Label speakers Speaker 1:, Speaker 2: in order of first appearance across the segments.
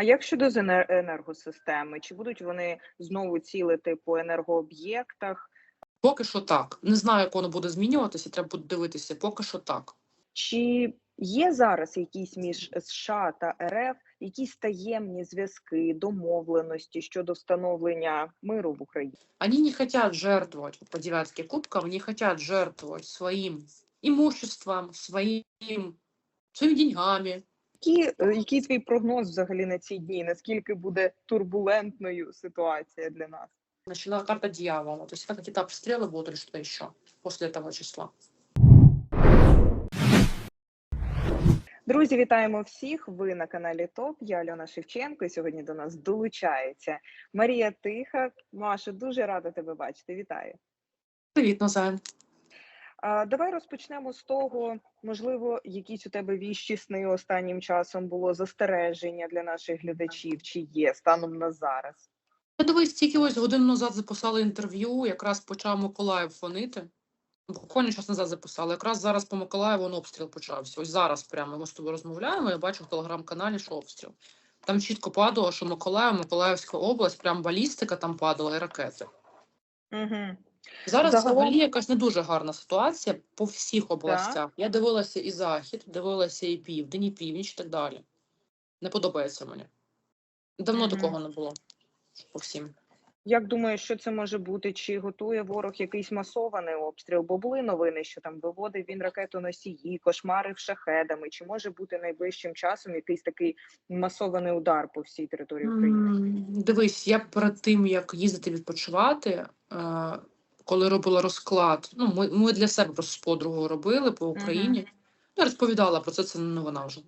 Speaker 1: А як щодо енергосистеми? Чи будуть вони знову цілити по енергооб'єктах?
Speaker 2: Поки що так. Не знаю, як воно буде змінюватися, треба буде дивитися. Поки що так.
Speaker 1: Чи є зараз якісь між США та РФ якісь таємні зв'язки, домовленості щодо встановлення миру в Україні?
Speaker 2: Они не хотят жертвовать вот по девятке кубков, не хотят жертвовать своим имуществом, своим, своими деньгами
Speaker 1: Які, е, який твій прогноз взагалі на ці дні? Наскільки буде турбулентною ситуація для нас?
Speaker 2: Начала карта дьявола. То есть это какие-то обстрелы будут или что-то еще после этого числа.
Speaker 1: Друзі, вітаємо всіх! Ви на каналі ТОП. Я Альона Шевченко. І сьогодні до нас долучається Марія Тиха. Маша, дуже рада тебе бачити. Вітаю.
Speaker 2: Привіт, Назаєм.
Speaker 1: Давай розпочнемо з того, можливо, якісь у тебе віщі сни останнім часом було застереження для наших глядачів, чи є станом на зараз.
Speaker 2: Я дивись, тільки ось годину назад записали інтерв'ю, якраз почав Миколаїв фонити. Буквально час назад записали. Якраз зараз по Миколаєву он обстріл почався. Ось зараз прямо ми з тобою розмовляємо. Я бачу в телеграм-каналі, що обстріл. Там чітко падало, що Миколаїв, Миколаївська область, прям балістика там падала і ракети.
Speaker 1: Угу.
Speaker 2: Зараз
Speaker 1: Загалом-
Speaker 2: взагалі якась не дуже гарна ситуація по всіх областях. Я дивилася і захід, дивилася і південь, і північ, і так далі. Не подобається мені. Давно
Speaker 1: Мгм.
Speaker 2: такого не було по всім.
Speaker 1: Як думаєш, що це може бути? Чи готує ворог якийсь масований обстріл? Бо були новини, що там виводив він ракету носії, кошмарив шахедами. Чи може бути найближчим часом якийсь такий масований удар по всій території України?
Speaker 2: Дивись, я перед тим, як їздити відпочивати, е, коли робила розклад, ну, ми, ми для себе просто з подругою робили по Україні. Я розповідала про це, це не новина вже.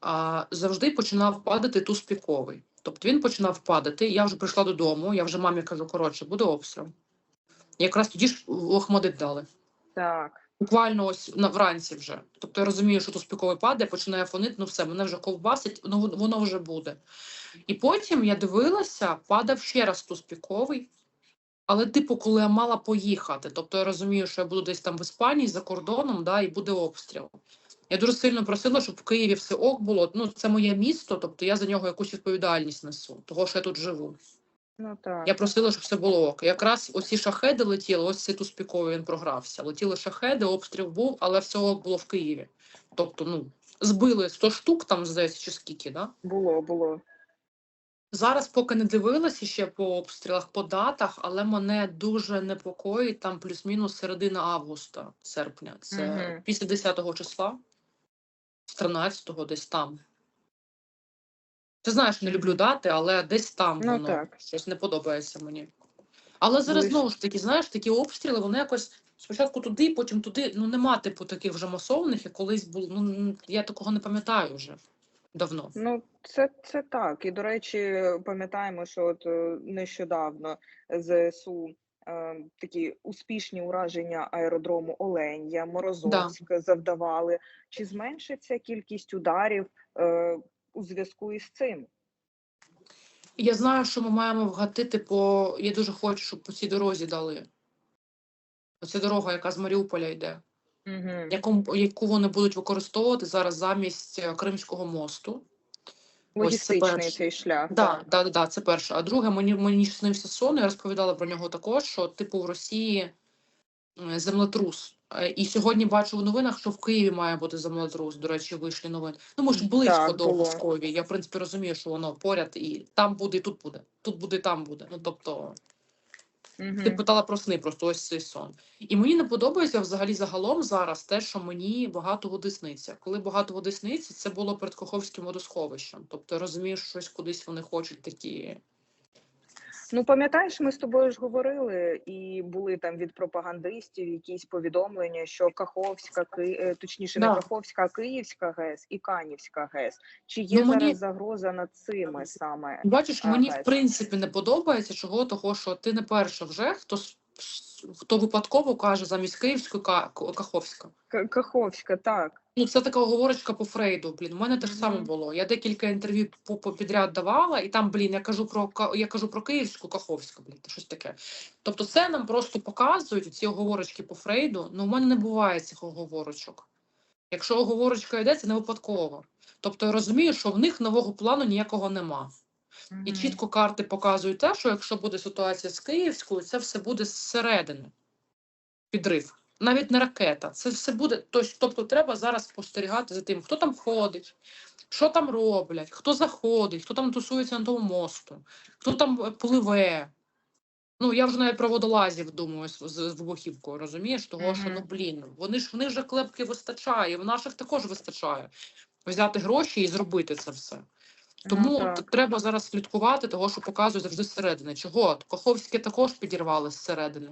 Speaker 2: А, завжди починав падати туз піковий. Тобто він починав падати, я вже прийшла додому, я вже мамі кажу, коротше, буде обстріл. Якраз тоді ж в дали.
Speaker 1: Так.
Speaker 2: Буквально ось на вранці вже. Тобто я розумію, що туз піковий падає, починає фонити, ну все, мене вже ковбасить, ну воно вже буде. І потім я дивилася, падав ще раз туз піковий. Але, типу, коли я мала поїхати, тобто я розумію, що я буду десь там в Іспанії за кордоном, да, і буде обстріл. Я дуже сильно просила, щоб в Києві все ок було. Ну, це моє місто, тобто я за нього якусь відповідальність несу, того, що я тут живу.
Speaker 1: Ну так.
Speaker 2: Я просила, щоб все було ок. Якраз оці шахеди летіли, ось цей туспіковий він програвся. Летіли шахеди, обстріл був, але все ок було в Києві. Тобто, ну, збили 100 штук, там, здається, чи скільки, да?
Speaker 1: Було, було.
Speaker 2: Зараз поки не дивилася ще по обстрілах, по датах, але мене дуже непокоїть там плюс-мінус середина августа, серпня. Це
Speaker 1: Мгм.
Speaker 2: після 10 числа, з 13-го десь там. Ти знаєш, не люблю дати, але десь там
Speaker 1: Ну,
Speaker 2: воно
Speaker 1: так.
Speaker 2: щось не подобається мені. Але зараз знову ж таки, знаєш, такі обстріли, вони якось спочатку туди, потім туди. Ну нема типу таких вже масовних, як колись було. Ну я такого не пам'ятаю вже давно.
Speaker 1: Ну, це, це так. І, до речі, пам'ятаємо, що от е, нещодавно ЗСУ е, такі успішні ураження аеродрому Оленя, Морозовськ завдавали. Чи зменшиться кількість ударів е, у зв'язку із цим?
Speaker 2: Я знаю, що ми маємо вгатити по. Я дуже хочу, щоб по цій дорозі дали. Оця дорога, яка з Маріуполя йде,
Speaker 1: Угу.
Speaker 2: яку, яку вони будуть використовувати зараз замість е, Кримського мосту.
Speaker 1: Логістичний
Speaker 2: перше.
Speaker 1: цей шлях.
Speaker 2: Да,
Speaker 1: так.
Speaker 2: да, да, да, це перше. А друге, мені мені снився сон, я розповідала про нього також, що типу в Росії е, землетрус. Е, І сьогодні бачу в новинах, що в Києві має бути землетрус. До речі, вийшли новини. Ну, може, близько
Speaker 1: Так,
Speaker 2: до
Speaker 1: було.
Speaker 2: Московії. Я, в принципі, розумію, що воно поряд, і там буде, і тут буде. Тут буде, і там буде. Ну, тобто,
Speaker 1: Угу.
Speaker 2: ти питала про сни, просто ось цей сон. І мені не подобається взагалі загалом зараз те, що мені багато води сниться. Коли багато води сниться, це було перед Коховським водосховищем. Тобто я розумію, що щось кудись вони хочуть такі.
Speaker 1: Ну, пам'ятаєш, ми з тобою ж говорили, і були там від пропагандистів якісь повідомлення, що Каховська, Ки... е, точніше, не
Speaker 2: Да.
Speaker 1: Каховська, а Київська ГЕС і Канівська ГЕС. Чи є
Speaker 2: Ну, мені-
Speaker 1: зараз загроза над цими саме?
Speaker 2: Бачиш,
Speaker 1: А,
Speaker 2: мені
Speaker 1: ГЕС?
Speaker 2: в принципі не подобається чого того, що ти не перша вже хто хто випадково каже замість Київської Каховська.
Speaker 1: Каховська, так.
Speaker 2: Ну, це така оговорочка по Фрейду. Блін, у мене те ж саме було. Я декілька інтерв'ю по, по підряд давала, і там, блін, я кажу про я кажу про Київську, Каховську, блін, та щось таке. Тобто, це нам просто показують ці оговорочки по Фрейду. Ну, у мене не буває цих оговорочок. Якщо оговорочка йде, це не випадково. Тобто я розумію, що в них нового плану ніякого нема. І чітко карти показують те, що якщо буде ситуація з Київською, це все буде зсередини. Підрив. Навіть не ракета. Це все буде. Тобто, треба зараз спостерігати за тим, хто там ходить, що там роблять, хто заходить, хто там тусується на тому мосту, хто там е, пливе. Ну, я вже навіть про водолазів думаю з, вибухівкою, розумієш? Того, що ну блін, вони ж в них же клепки вистачає, в наших також вистачає взяти гроші і зробити це все. Тому
Speaker 1: Ну, так.
Speaker 2: треба зараз слідкувати, того, що показують завжди зсередини. Чого? Коховське також підірвали зсередини.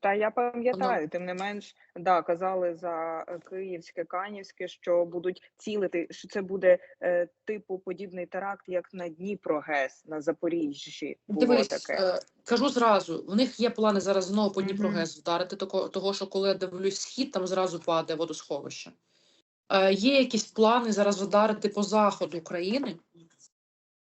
Speaker 1: Та я пам'ятаю, тим не менш, да, казали за е, Київське, Канівське, що будуть цілити, що це буде е, типу подібний теракт, як на Дніпро ГЕС на Запоріжжі. Було
Speaker 2: Дивись,
Speaker 1: таке.
Speaker 2: е, кажу зразу, в них є плани зараз знову по
Speaker 1: Мгм.
Speaker 2: Дніпрогес вдарити, того, того, що коли я дивлюсь схід, там зразу падає водосховище. Е, є якісь плани зараз вдарити по заходу України.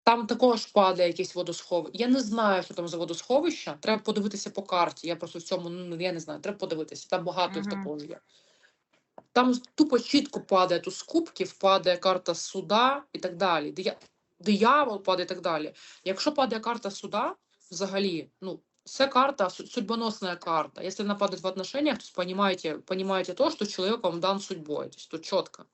Speaker 2: Там також падає якесь водосховище. Я не знаю, що там за водосховище. Треба подивитися по карті. Я просто в цьому ну я не знаю. Треба подивитися. Там багато їх такого є. Там тупо чітко падає тут з кубків, падає карта суда і так далі. Дия... Диявол падає і так далі. Якщо падає карта суда, взагалі, ну, це карта, су- судьбоносная карта. Если она падает в отношениях, то есть понимаете, понимаете то, что человек вам дан судьбой. То есть тут четко.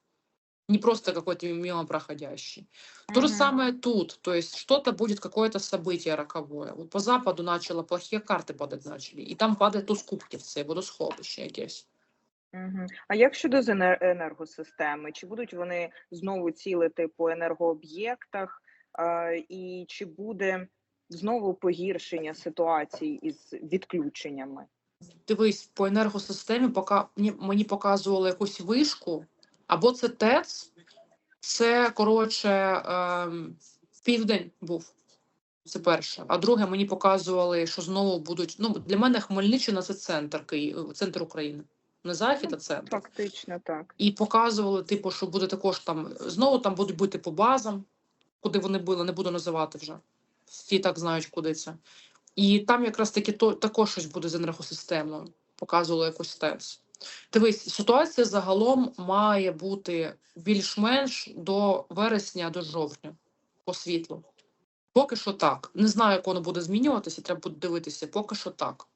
Speaker 2: Не просто какой-то мимо проходящий. То же
Speaker 1: Мгм.
Speaker 2: самое тут. То есть что-то будет, какое-то событие роковое. Вот по западу начало, плохие карты падать начали. И там падает туз кубків, це водосховище якесь.
Speaker 1: А як щодо з енер- енергосистеми? Чи будуть вони знову цілити по енергооб'єктах? І чи буде знову погіршення ситуації із відключеннями?
Speaker 2: Дивись, по енергосистемі пока мені, показували якусь вишку, або це ТЕЦ, це коротше ем, південь був. Це перше. А друге, мені показували, що знову будуть. Ну, для мене Хмельниччина це центр Київ, центр України. Не захід, а центр.
Speaker 1: Фактично так.
Speaker 2: І показували, типу, що буде також там знову там будуть бити по базам, куди вони били, не буду називати вже. Всі так знають, куди це. І там якраз таки то також щось буде з енергосистемою. Показувало якусь ТЕС. Дивись, ситуація загалом має бути більш-менш до вересня, до жовтня по світлу. Поки що так. Не знаю, як воно буде змінюватися, треба буде дивитися. Поки що так.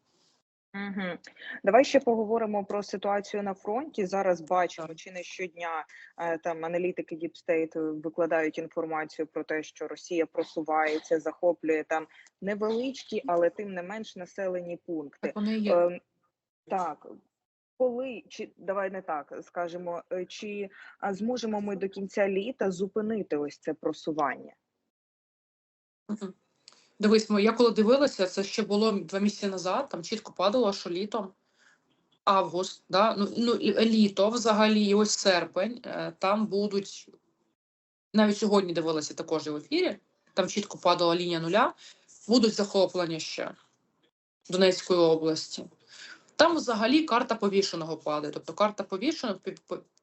Speaker 1: Угу. Давай ще поговоримо про ситуацію на фронті. Зараз бачимо, чи не щодня е, там аналітики Deep State е, викладають інформацію про те, що Росія просувається, захоплює там невеличкі, але тим не менш населені пункти.
Speaker 2: Так вони і є.
Speaker 1: Ем, так. Коли чи давай не так скажемо, е, чи а, зможемо ми до кінця літа зупинити ось це просування?
Speaker 2: Мгм. Дивись, я коли дивилася, це ще було два місяці назад, там чітко падало, що літом, август, да? ну, ну і літо взагалі, і ось серпень, е, там будуть, навіть сьогодні дивилася також і в ефірі, там чітко падала лінія нуля, будуть захоплення ще Донецької області. Там взагалі карта повішеного падає. Тобто карта повішеного,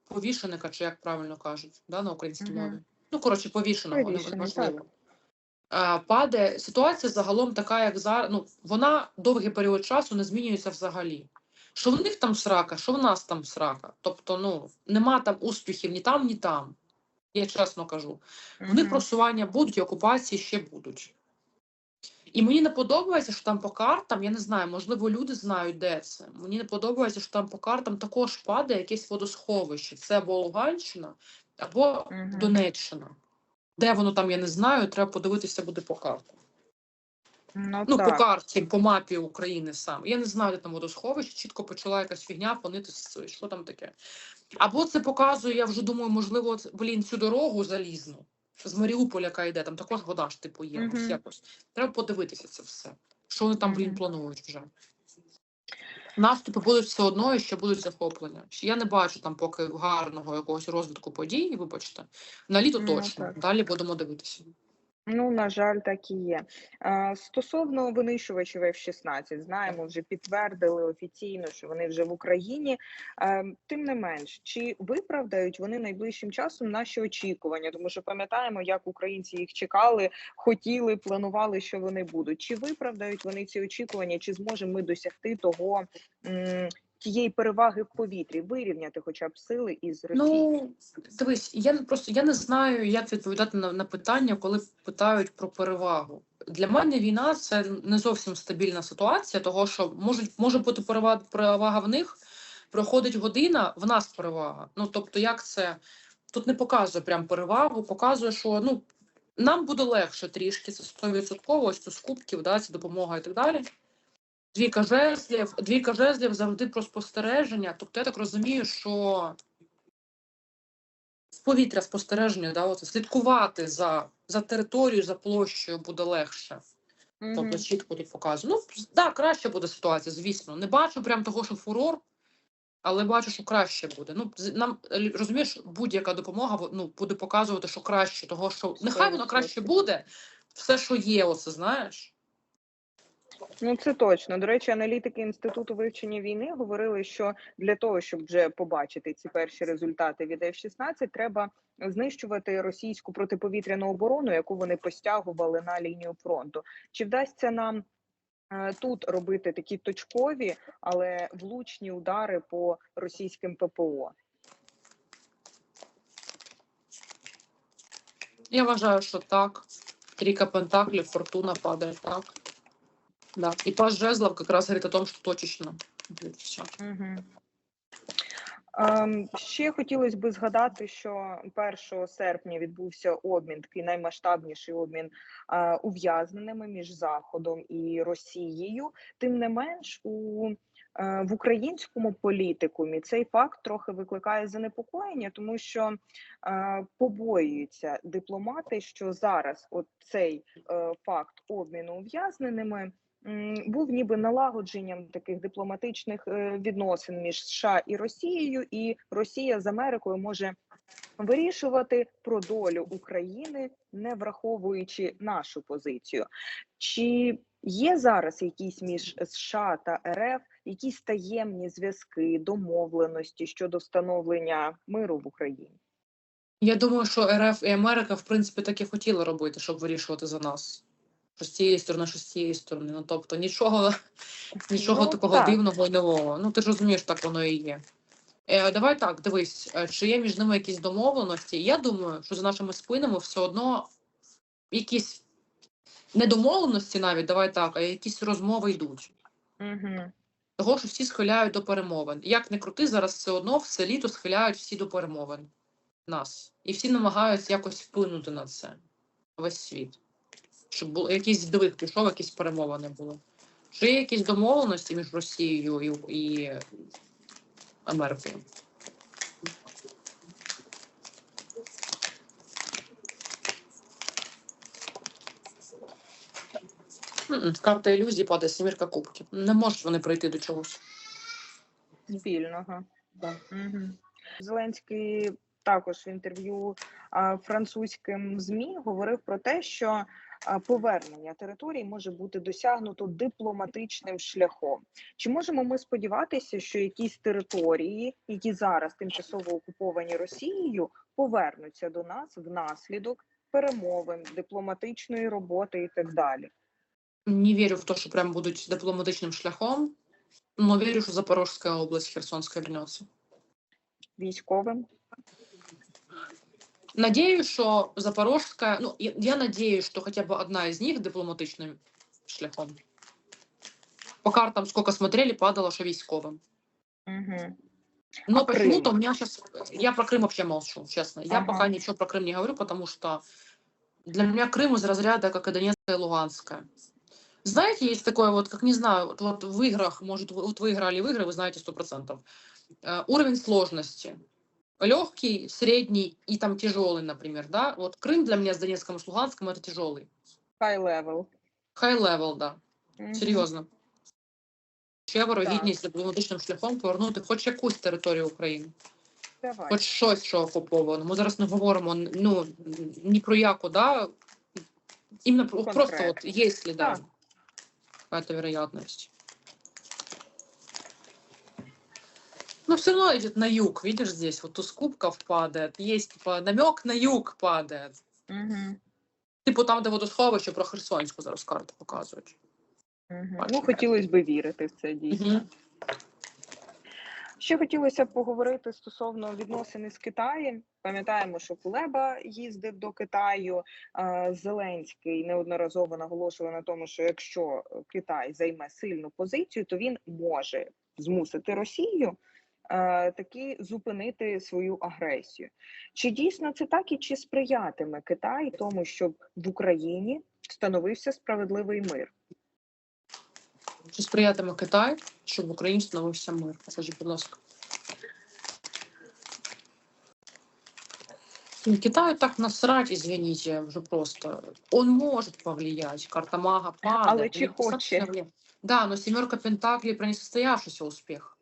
Speaker 2: повішеника, чи як правильно кажуть, да, на українській мові. Ну, коротше, повішеного,
Speaker 1: Повішений,
Speaker 2: неважливо. Е, падає ситуація загалом така, як зараз. Ну вона довгий період часу не змінюється взагалі. Що в них там срака, що в нас там срака. Тобто, ну нема там успіхів ні там, ні там. Я чесно кажу. В них просування будуть, і окупації ще будуть. І мені не подобається, що там по картам, я не знаю, можливо, люди знають, де це. Мені не подобається, що там по картам також падає якесь водосховище. Це або Луганщина, або. Донеччина. Де воно там, я не знаю, треба подивитися буде по картам.
Speaker 1: Ну,
Speaker 2: Ну, по карті, по мапі України сам. Я не знаю, де там водосховище, чітко почала якась фігня понити, що там таке. Або це показує, я вже думаю, можливо, блін, цю дорогу залізну. З Маріуполя, яка йде, там також вода ж типу є. ось якось. Треба подивитися це все. Що вони там, блін, планують вже. Наступи будуть все одно і ще будуть захоплення. Ще Я не бачу там поки гарного якогось розвитку подій, вибачте. На літо
Speaker 1: Ну,
Speaker 2: точно. Далі будемо дивитися.
Speaker 1: Ну, на жаль, так і є. Е, Стосовно винищувачів F-16, знаємо, вже підтвердили офіційно, що вони вже в Україні. Е, Тим не менш, чи виправдають вони найближчим часом наші очікування? Тому що пам'ятаємо, як українці їх чекали, хотіли, планували, що вони будуть. Чи виправдають вони ці очікування? Чи зможемо ми досягти того? Тієї переваги в повітрі, вирівняти хоча б сили із Росією?
Speaker 2: Ну, дивись, я просто я не знаю, як відповідати на, на питання, коли питають про перевагу. Для мене війна це не зовсім стабільна ситуація, того що можуть може бути перевага, перевага в них, проходить година, в нас перевага. Ну тобто, як це тут не показує прям перевагу, показує, що ну нам буде легше трішки, це 100%, ось це з кубків, да, це допомога і так далі. Двійка жезлів, двійка жезлів завжди про спостереження. Тобто я так розумію, що з повітря спостереження, да, оце, слідкувати за, за територією, за площею буде легше.
Speaker 1: Мгм.
Speaker 2: Тобто чітко тут показує. Ну, так, да, краще буде ситуація, звісно. Не бачу прям того, що фурор, але бачу, що краще буде. Ну, нам розумієш, будь-яка допомога ну, буде показувати, що краще, того, що нехай воно краще буде, все, що є, оце знаєш.
Speaker 1: Ну, це точно. До речі, аналітики Інституту вивчення війни говорили, що для того, щоб вже побачити ці перші результати від F-16, треба знищувати російську протиповітряну оборону, яку вони постягували на лінію фронту. Чи вдасться нам е, тут робити такі точкові, але влучні удари по російським ППО?
Speaker 2: Я вважаю, що так. Трійка пентаклів, фортуна падає, так. Да. І пас жезлов как раз говорит о том, что точечно.
Speaker 1: Угу. Ем, ще хотілося би згадати, що 1 серпня відбувся обмін, такий наймасштабніший обмін ув'язненими між Заходом і Росією. Тим не менш, у е, в українському політикумі цей факт трохи викликає занепокоєння, тому що е, побоюються дипломати, що зараз от цей е, факт обміну ув'язненими був ніби налагодженням таких дипломатичних е, відносин між США і Росією, і Росія з Америкою може вирішувати про долю України, не враховуючи нашу позицію. Чи є зараз якісь між США та РФ якісь таємні зв'язки, домовленості щодо встановлення миру в Україні?
Speaker 2: Я думаю, що РФ і Америка, в принципі, так і хотіли робити, щоб вирішувати за нас. Що з цієї сторони, що з цієї сторони. Ну, тобто нічого, нічого
Speaker 1: Ну,
Speaker 2: такого
Speaker 1: так.
Speaker 2: дивного і нового. Ну, ти ж розумієш, так воно і є. Е, давай так, дивись, е, чи є між ними якісь домовленості? Я думаю, що за нашими спинами все одно якісь не домовленості навіть, давай так, а якісь розмови йдуть.
Speaker 1: Угу.
Speaker 2: Того, що всі схиляють до перемовин. Як не крути, зараз все одно все літо схиляють всі до перемовин нас. І всі намагаються якось вплинути на це, весь світ. Щоб було якийсь здвиг пішов, якісь перемовини були. Чи є якісь домовленості між Росією і, і Америкою? Карта ілюзій падає семірка кубків. Не можуть вони прийти до чогось.
Speaker 1: Спільного.
Speaker 2: Да.
Speaker 1: Угу. Зеленський також в інтерв'ю французьким ЗМІ говорив про те, що повернення територій може бути досягнуто дипломатичним шляхом. Чи можемо ми сподіватися, що якісь території, які зараз тимчасово окуповані Росією, повернуться до нас внаслідок перемовин, дипломатичної роботи і так далі?
Speaker 2: Не вірю в те, що прям будуть дипломатичним шляхом, але вірю, що Запорожська область, Херсонська вернеться.
Speaker 1: Військовим?
Speaker 2: Надеюсь, что Запорожская, ну, я, я надеюсь, что хотя бы одна из них дипломатичным шляхом. По картам, сколько смотрели, падало, что військовым.
Speaker 1: Угу.
Speaker 2: Но
Speaker 1: А
Speaker 2: почему-то
Speaker 1: Крым?
Speaker 2: у меня сейчас... Я про Крым вообще молчу, честно. Я
Speaker 1: Ага.
Speaker 2: пока ничего про Крым не говорю, потому что для меня Крым из разряда, как и Донецкая и Луганская. Знаете, есть такое вот, как не знаю, вот, вот в играх, может, вы, вот вы играли в игры, вы знаете 100%. Э, уровень сложности. Легкий, средний и там тяжелый, например, да. Вот Крым для меня с Донецком и с Луганском это тяжелый.
Speaker 1: High level.
Speaker 2: High level, да.
Speaker 1: Мгм.
Speaker 2: Серйозно. Ще вирогідність дипломатичним шляхом повернути хоч якусь територію України,
Speaker 1: Давай.
Speaker 2: хоч щось, що окуповано. Ми зараз не говоримо ну, ні про яку, да? Іменно про- просто
Speaker 1: Конкретно.
Speaker 2: от, есть ли, да,
Speaker 1: Так.
Speaker 2: какая-то Но все равно идет на юг, видишь здесь, вот туз кубков падает, есть типа намек на юг падает.
Speaker 1: Угу.
Speaker 2: Типу там, де водосховище про Херсонську зараз карти показують.
Speaker 1: Угу. Ну, хотілося б вірити в це дійсно.
Speaker 2: Мгм.
Speaker 1: Ще хотілося б поговорити стосовно відносини з Китаєм. Пам'ятаємо, що Кулеба їздив до Китаю. Зеленський неодноразово наголошував на тому, що якщо Китай займе сильну позицію, то він може змусити Росію таки зупинити свою агресію. Чи дійсно це так і чи сприятиме Китай тому, щоб в Україні встановився справедливий мир?
Speaker 2: Чи сприятиме Китай, щоб в Україні встановився мир? Скажіть, будь ласка. Китаю так насрать, извините, уже просто. Он может повлиять. Карта мага падает.
Speaker 1: Але чи хоче?
Speaker 2: Да, но семерка пентаклей про несостоявшийся успех.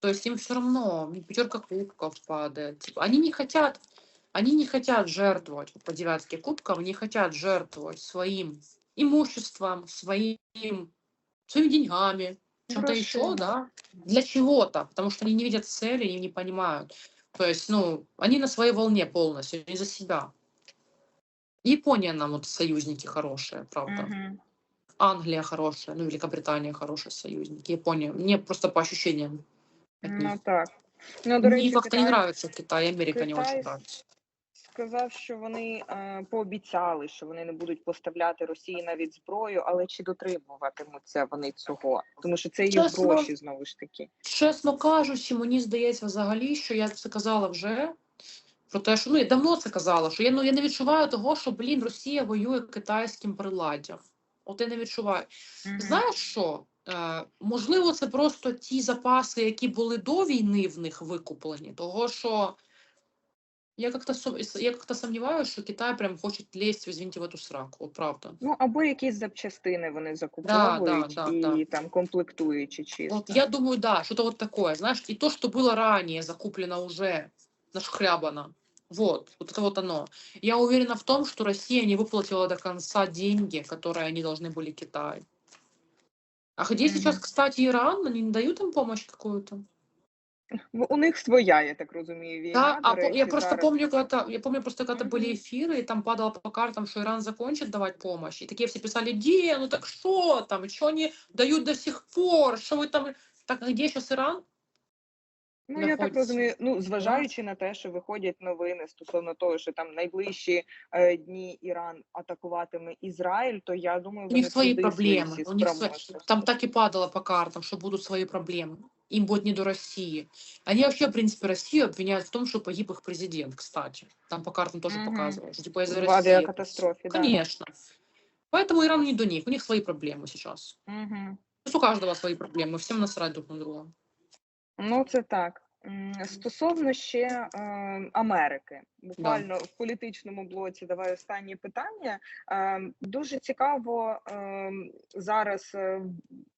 Speaker 2: То есть им все равно, пятерка кубков падает. Типа, они не хотят, они не хотят жертвовать по девятке кубков, не хотят жертвовать своим имуществом, своим, своими деньгами, чем-то еще, да, для чего-то, потому что они не видят цели, они не понимают. То есть, ну, они на своей волне полностью, не за себя. Япония нам вот союзники хорошие, правда.
Speaker 1: Мгм.
Speaker 2: Англия хорошая, ну, Великобритания хорошие союзники. Япония, мне просто по ощущениям.
Speaker 1: Ну так. Ну, до
Speaker 2: Мне
Speaker 1: речі,
Speaker 2: как-то не
Speaker 1: Китай
Speaker 2: нравится Китай, Америка не очень
Speaker 1: Китай
Speaker 2: нравится.
Speaker 1: сказав, що вони е, пообіцяли, що вони не будуть поставляти Росії навіть зброю, але чи дотримуватимуться вони цього? Тому що це їх
Speaker 2: Чесно,
Speaker 1: гроші знову ж таки.
Speaker 2: Чесно кажучи, мені здається взагалі, що я це казала вже. Про те, що ну я давно це казала, що я ну я не відчуваю того, що блін Росія воює китайським приладдям. От я не відчуваю.
Speaker 1: Мгм.
Speaker 2: Знаєш що? Е, можливо, це просто ті запаси, які були до війни в них викуплені, того що я як-то сум- я як-то сумніваюся, що Китай прям хоче лезть, извините, в эту сраку. От правда.
Speaker 1: Ну або якісь запчастини вони закуповують
Speaker 2: да,
Speaker 1: і
Speaker 2: да.
Speaker 1: там комплектуючи чисто.
Speaker 2: Вот я думаю, да, что-то вот такое, знаешь, и то, что было ранее закуплено уже, нашхлябано, вот, вот это вот оно. Я уверена в том, что Россия не выплатила до конца деньги, которые они должны были Китаю. А где сейчас,
Speaker 1: Мгм.
Speaker 2: кстати, Иран? Они не дают им помощь какую-то?
Speaker 1: В- У них своя, я так розумію, війна.
Speaker 2: Да,
Speaker 1: до
Speaker 2: а по- я
Speaker 1: речі,
Speaker 2: просто
Speaker 1: зараз.
Speaker 2: помню, когда я помню просто когда
Speaker 1: Мгм.
Speaker 2: были эфиры, и там падало по картам, что Иран закончит давать помощь, и такие все писали, где, ну так что там, что они дают до сих пор, что вы там, так а где сейчас Иран?
Speaker 1: Ну, я так
Speaker 2: знаходяться.
Speaker 1: розумію, ну, зважаючи на те, що виходять новини стосовно того, що там найближчі е, дні Іран атакуватиме Ізраїль, то я думаю,
Speaker 2: У
Speaker 1: вони
Speaker 2: них свои
Speaker 1: туди
Speaker 2: проблемы.
Speaker 1: свої всі
Speaker 2: У них свои...
Speaker 1: спроможності.
Speaker 2: Там так и падало по картам, что будут свои проблемы. Им будет не до России. Они вообще, в принципе, Россию обвиняют в том, что погиб их президент, кстати. Там по картам тоже
Speaker 1: Мгм.
Speaker 2: показывают, что типа из-за
Speaker 1: В
Speaker 2: России.
Speaker 1: авиакатастрофе, да.
Speaker 2: Конечно. Поэтому Иран не до них, у них свои проблемы сейчас.
Speaker 1: Угу.
Speaker 2: То есть у каждого свои проблемы, всем насрать друг на друга.
Speaker 1: Ну, це так. Стосовно ще е, Америки, буквально в політичному блоці, давай останнє питання. Е, дуже цікаво е, зараз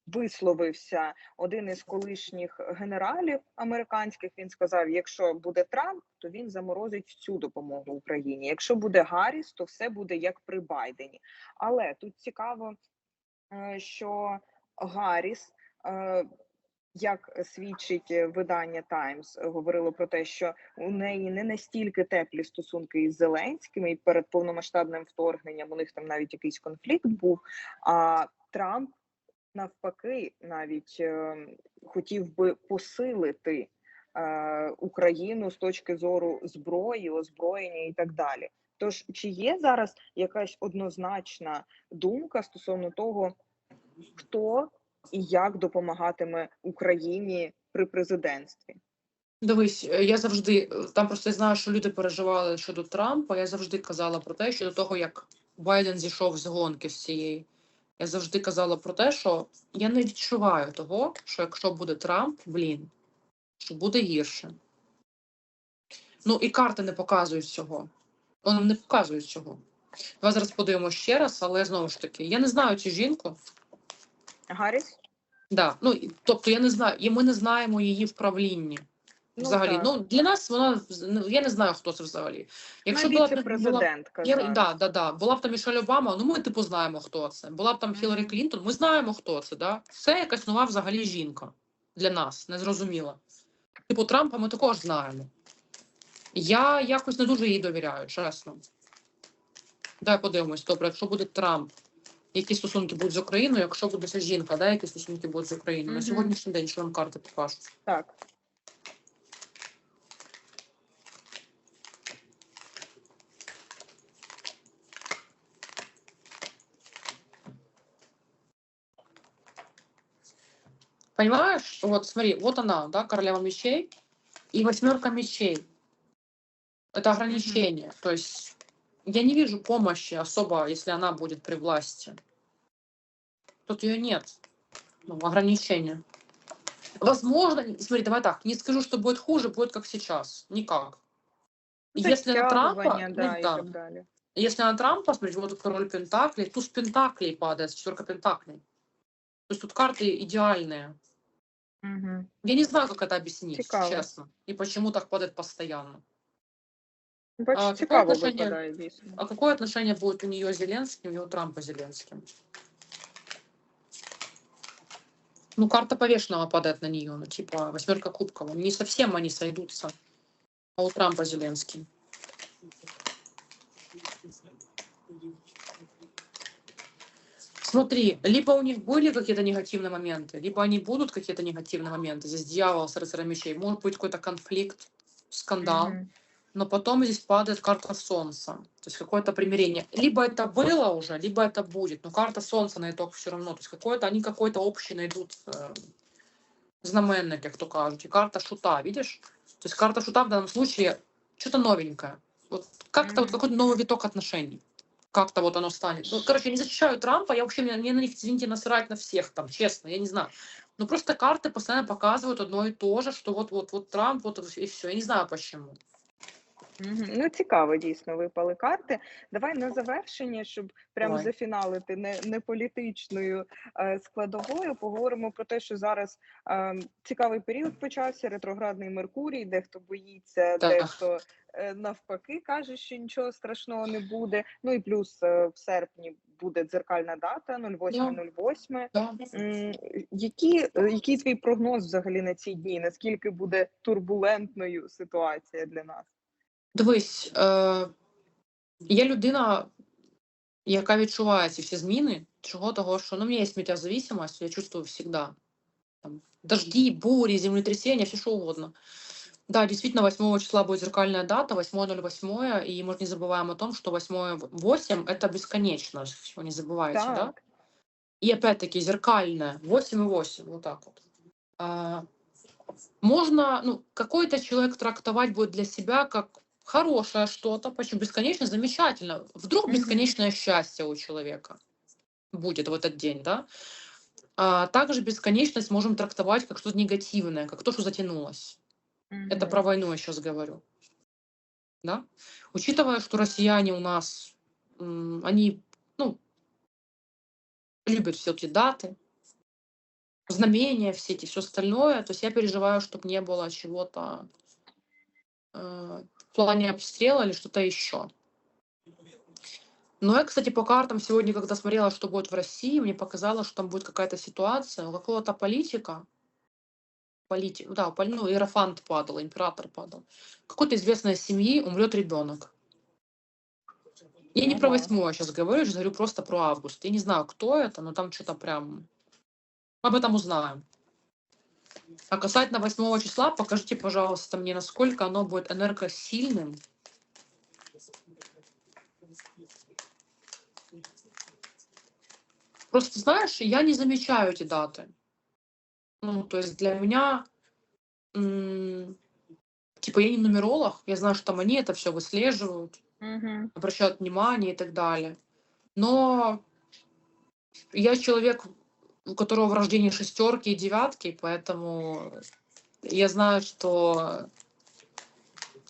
Speaker 1: висловився один із колишніх генералів американських. Він сказав: якщо буде Трамп, то він заморозить всю допомогу Україні. Якщо буде Гарріс, то все буде як при Байдені. Але тут цікаво, е, що Гарріс. е, як свідчить е, видання Таймс, говорило про те, що у неї не настільки теплі стосунки із Зеленським, і перед повномасштабним вторгненням у них там навіть якийсь конфлікт був. А Трамп навпаки навіть е, хотів би посилити е, Україну з точки зору зброї, озброєння і так далі. Тож, чи є зараз якась однозначна думка стосовно того, хто і як допомагатиме Україні при президентстві?
Speaker 2: Дивись, е, я завжди е, там просто я знаю, що люди переживали щодо Трампа. Я завжди казала про те, що до того як Байден зійшов з гонки з цієї, я завжди казала про те, що я не відчуваю того, що якщо буде Трамп, блін, що буде гірше. Ну і карти не показують цього. Вони не показують цього. Давай зараз подивимося ще раз, але знову ж таки, я не знаю цю жінку.
Speaker 1: Гарріс?
Speaker 2: Да. Ну, тобто я не знаю, і ми не знаємо її в правлінні.
Speaker 1: Ну,
Speaker 2: взагалі,
Speaker 1: так.
Speaker 2: ну для нас вона ну, я не знаю, хто це взагалі. Якщо була б була,
Speaker 1: віце-президентка
Speaker 2: я, да, да, да, була б там Мішель Обама, ну ми типу знаємо, хто це. Була б там Хіларі Клінтон, ми знаємо, хто це. Да? Це якась нова взагалі жінка для нас, незрозуміла. Типу Трампа ми також знаємо. Я якось не дуже їй довіряю, чесно. Дай подивимось, добре, якщо буде Трамп, які стосунки будуть з Україною, якщо буде ця жінка, да, які стосунки будуть з Україною. На сьогоднішній день, що карти покажуть.
Speaker 1: Так.
Speaker 2: Понимаешь? Вот смотри, вот она, да, королева мечей и восьмерка мечей. Это ограничение. То есть я не вижу помощи особо, если она будет при власти. Тут ее нет. Ну, ограничения. Возможно, смотри, давай так, не скажу, что будет хуже, будет как сейчас. Никак. Если на Трампа,
Speaker 1: Затягування,
Speaker 2: ну,
Speaker 1: да, і
Speaker 2: да.
Speaker 1: так далі.
Speaker 2: если на Трампа, смотри, вот тут король Пентаклей, туз Пентаклей падает, четверка Пентаклей. То есть тут карты идеальные.
Speaker 1: Угу.
Speaker 2: Я не знаю, как это объяснить,
Speaker 1: Цікаво.
Speaker 2: честно. И почему так падает постоянно.
Speaker 1: Бачиш,
Speaker 2: А,
Speaker 1: цікаво
Speaker 2: какое отношение-
Speaker 1: випадає дійсно.
Speaker 2: А какое отношение будет у нее с Зеленским и у Трампа с Зеленским? Ну, карта повешенного падает на нее, ну, типа восьмерка кубков. Не совсем они сойдутся. А у Трампа Зеленский. Смотри, либо у них были какие-то негативные моменты, либо они будут какие-то негативные моменты. Здесь дьявол с рыцарем мечей. Может быть какой-то конфликт, скандал.
Speaker 1: Мгм.
Speaker 2: но потом здесь падает карта Солнца, то есть какое-то примирение. Либо это было уже, либо это будет, но карта Солнца на итог все равно, то есть какое-то, они какой-то общий найдут э, знаменник, как то кажут, и карта Шута, видишь? То есть карта Шута в данном случае что-то новенькое, вот как-то вот какой-то новый виток отношений. Как-то вот оно станет. Ну, короче, я не защищаю Трампа, я вообще, мне, мне на них, извините, насрать на всех там, честно, я не знаю. Но просто карты постоянно показывают одно и то же, что вот-вот вот Трамп, вот и все. Я не знаю почему.
Speaker 1: Ну, цікаво, дійсно, випали карти. Давай на завершення, щоб прямо
Speaker 2: Давай.
Speaker 1: зафіналити не, не політичною е, складовою. Поговоримо про те, що зараз е, цікавий період почався, ретроградний Меркурій, дехто боїться,
Speaker 2: Так.
Speaker 1: дехто е, навпаки каже, що нічого страшного не буде. Ну і плюс е, в серпні буде дзеркальна дата 08.08.
Speaker 2: Да.
Speaker 1: М, Які, е, який твій прогноз взагалі на ці дні? Наскільки буде турбулентною ситуація для нас?
Speaker 2: Дивись, е, я людина, яка відчуває ці всі зміни, чого того, що ну, у мене є метеозависимость, я чувствую всегда. Там, дожди, бури, землетрясения, все что угодно. Да, действительно, 8 числа будет зеркальная дата, 8.08, и мы же не забываем о том, что 8.8 это бесконечность, вы не забывайте, да?
Speaker 1: Так.
Speaker 2: И опять-таки зеркальная, 8 и 8, вот так вот. А, можно, ну, какой-то человек трактовать будет для себя как хорошее что-то, почему бесконечно, замечательно. Вдруг
Speaker 1: Мгм.
Speaker 2: бесконечное счастье у человека будет в этот день, да? А также бесконечность можем трактовать как что-то негативное, как то, что затянулось. Это
Speaker 1: Мгм.
Speaker 2: про войну я сейчас говорю. Да? Учитывая, что россияне у нас, они, ну, любят все эти даты, знамения, все эти, все остальное, то есть я переживаю, чтобы не было чего-то э, в плане обстрела или что-то еще. Но я, кстати, по картам сегодня, когда смотрела, что будет в России, мне показалось, что там будет какая-то ситуация, у какого-то политика, политик, да, ну, Иерофант падал, император падал. Какой-то известной семьи умрет ребенок. Я не про восьмое сейчас говорю, я сейчас говорю просто про август. Я не знаю, кто это, но там что-то прям... Мы об этом узнаем. А касательно 8 числа, покажите, пожалуйста, мне, насколько оно будет энергосильным. Просто, знаешь, я не замечаю эти даты. Ну, то есть для меня, типа, я не нумеролог, я знаю, что там они это все выслеживают, обращают внимание и так далее. Но я человек, у которого в рождении шестерки и девятки, поэтому я знаю, что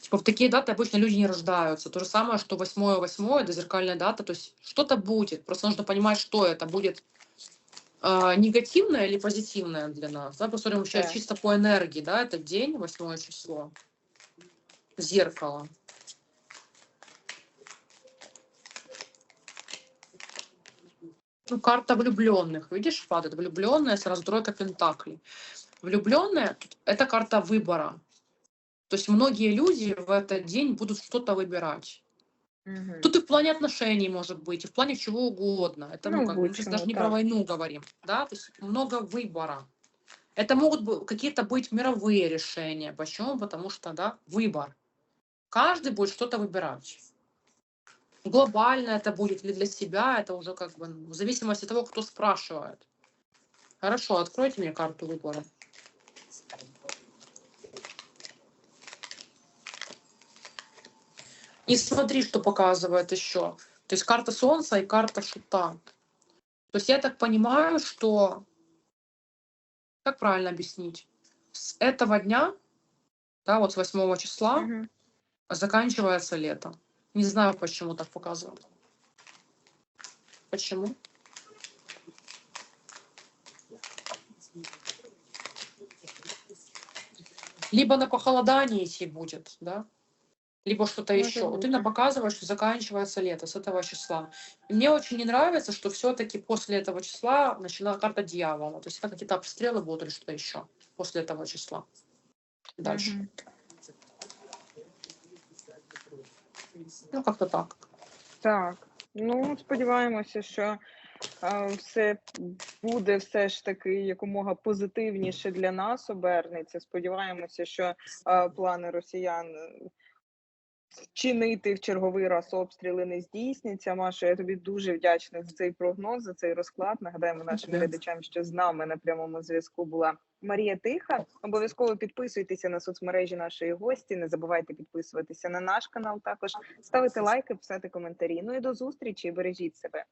Speaker 2: типа, в такие даты обычно люди не рождаются. То же самое, что восьмое восьмое, это зеркальная дата, то есть что-то будет. Просто нужно понимать, что это будет а, негативное или позитивное для нас. Да? Посмотрим
Speaker 1: Да.
Speaker 2: чисто по энергии, да, этот день, восьмое число. Зеркало. Карта влюбленных, видишь, падает влюбленная, сразу тройка пентаклей. Влюбленная – это карта выбора. То есть многие люди в этот день будут что-то выбирать.
Speaker 1: Мгм.
Speaker 2: Тут и в плане отношений может быть, и в плане чего угодно. Это, ну,
Speaker 1: Ну,
Speaker 2: как бы, мы сейчас даже не про
Speaker 1: так.
Speaker 2: войну говорим, да, то есть много выбора. Это могут бы- какие-то быть мировые решения. Почему? Потому что, да, выбор. Каждый будет что-то выбирать. Глобально это будет или для себя, это уже как бы в зависимости от того, кто спрашивает. Хорошо, откройте мне карту выбора. И смотри, что показывает еще. То есть карта Солнца и карта Шута. То есть я так понимаю, что... Как правильно объяснить? С этого дня, да, вот с 8 числа,
Speaker 1: Мгм.
Speaker 2: заканчивается лето. Не знаю, почему так показывают. Почему? Либо на похолодание идти будет, да? Либо что-то
Speaker 1: Может
Speaker 2: еще. Вот
Speaker 1: быть.
Speaker 2: именно показывает, что заканчивается лето с этого числа. И мне очень не нравится, что все-таки после этого числа начала карта дьявола. То есть это какие-то обстрелы будут или что-то еще после этого числа. Дальше.
Speaker 1: Мгм.
Speaker 2: Ну, как-то так.
Speaker 1: Так, ну сподіваємося, що е, все буде все ж таки якомога позитивніше для нас обернеться. Сподіваємося, що е, плани росіян е, вчинити в черговий раз обстріли не здійсняться. Маша, я тобі дуже вдячна за цей прогноз, за цей розклад. Нагадаємо нашим глядачам, що з нами на прямому зв'язку була Марія Тиха. Обов'язково підписуйтеся на соцмережі нашої гості. Не забувайте підписуватися на наш канал. Також ставити лайки, писати коментарі. Ну і до зустрічі. Бережіть себе.